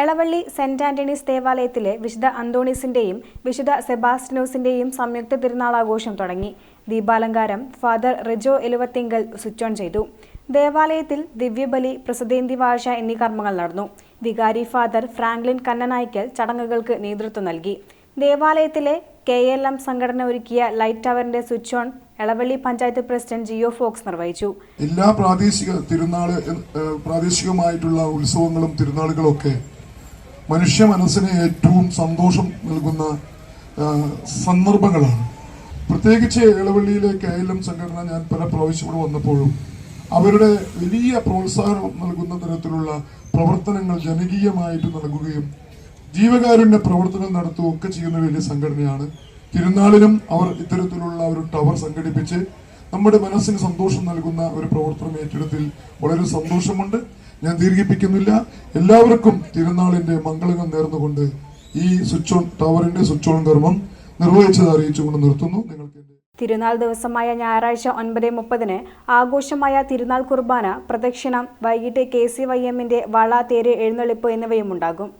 Elavally saint Antony's ദേവാലയത്തിലെ വിശുദ്ധ അന്തോണീസിന്റെയും വിശുദ്ധ സെബാസ്റ്റിനോസിന്റെയും സംയുക്ത തിരുനാളാഘോഷം തുടങ്ങി. ദീപാലങ്കാരം father Rijo Eluvathingal switch on ചെയ്തു. ദേവാലയത്തിൽ ദിവ്യബലി പ്രസിദ്ധേന്തി വാഴ്ച എന്നീ കർമ്മങ്ങൾ നടന്നു. വികാരി ഫാദർ ഫ്രാങ്ക്ലിൻ കന്നനായ്ക്കൽ ചടങ്ങുകൾക്ക് നേതൃത്വം നൽകി. ദേവാലയത്തിലെ കെ എൽ എം സംഘടന ഒരുക്കിയ light ടവറിന്റെ switch on Elavally panchayat president Jio Fox നിർവഹിച്ചു. എല്ലാ പ്രാദേശിക തിരുനാൾ പ്രാദേശികമായിട്ടുള്ള ഉത്സവങ്ങളും തിരുനാളുകളും ഒക്കെ മനുഷ്യ മനസ്സിന് ഏറ്റവും സന്തോഷം നൽകുന്ന സന്ദർഭങ്ങളാണ്. പ്രത്യേകിച്ച് ഇളവള്ളിയിലെ കെ എൽ എം സംഘടന ഞാൻ പല പ്രാവശ്യം ഇവിടെ വന്നപ്പോഴും അവരുടെ വലിയ പ്രോത്സാഹനം നൽകുന്ന തരത്തിലുള്ള പ്രവർത്തനങ്ങൾ ജനകീയമായിട്ട് നൽകുകയും ജീവകാരുണ്യ പ്രവർത്തനം നടത്തുകയും ഒക്കെ ചെയ്യുന്ന വലിയ സംഘടനയാണ്. തിരുനാളിനും അവർ ഇത്തരത്തിലുള്ള ഒരു ടവർ സംഘടിപ്പിച്ച് നമ്മുടെ മനസ്സിന് സന്തോഷം നൽകുന്ന ഒരു പ്രവർത്തനം ഏറ്റെടുത്തിൽ വളരെ സന്തോഷമുണ്ട്. ഞാൻ ദീർഘിപ്പിക്കുന്നില്ല. എല്ലാവർക്കും തിരുനാളിന്റെ മംഗളങ്ങൾ നേർന്നുകൊണ്ട് ഈ സ്വിച്ച് ഓൺ ടവറിന്റെ സ്വിച്ച് ഓൺ കർമ്മം നിർവഹിച്ചത് അറിയിച്ചുകൊണ്ട് നിർത്തുന്നു. നിങ്ങൾക്ക് തിരുനാൾ ദിവസമായ ഞായറാഴ്ച ഒൻപത് മുപ്പതിന് ആഘോഷമായ തിരുനാൾ കുർബാന പ്രദക്ഷിണം വൈകിട്ട് കെ സി വൈ എമ്മിന്റെ വള തേര് എഴുന്നള്ളിപ്പ് എന്നിവയും ഉണ്ടാകും.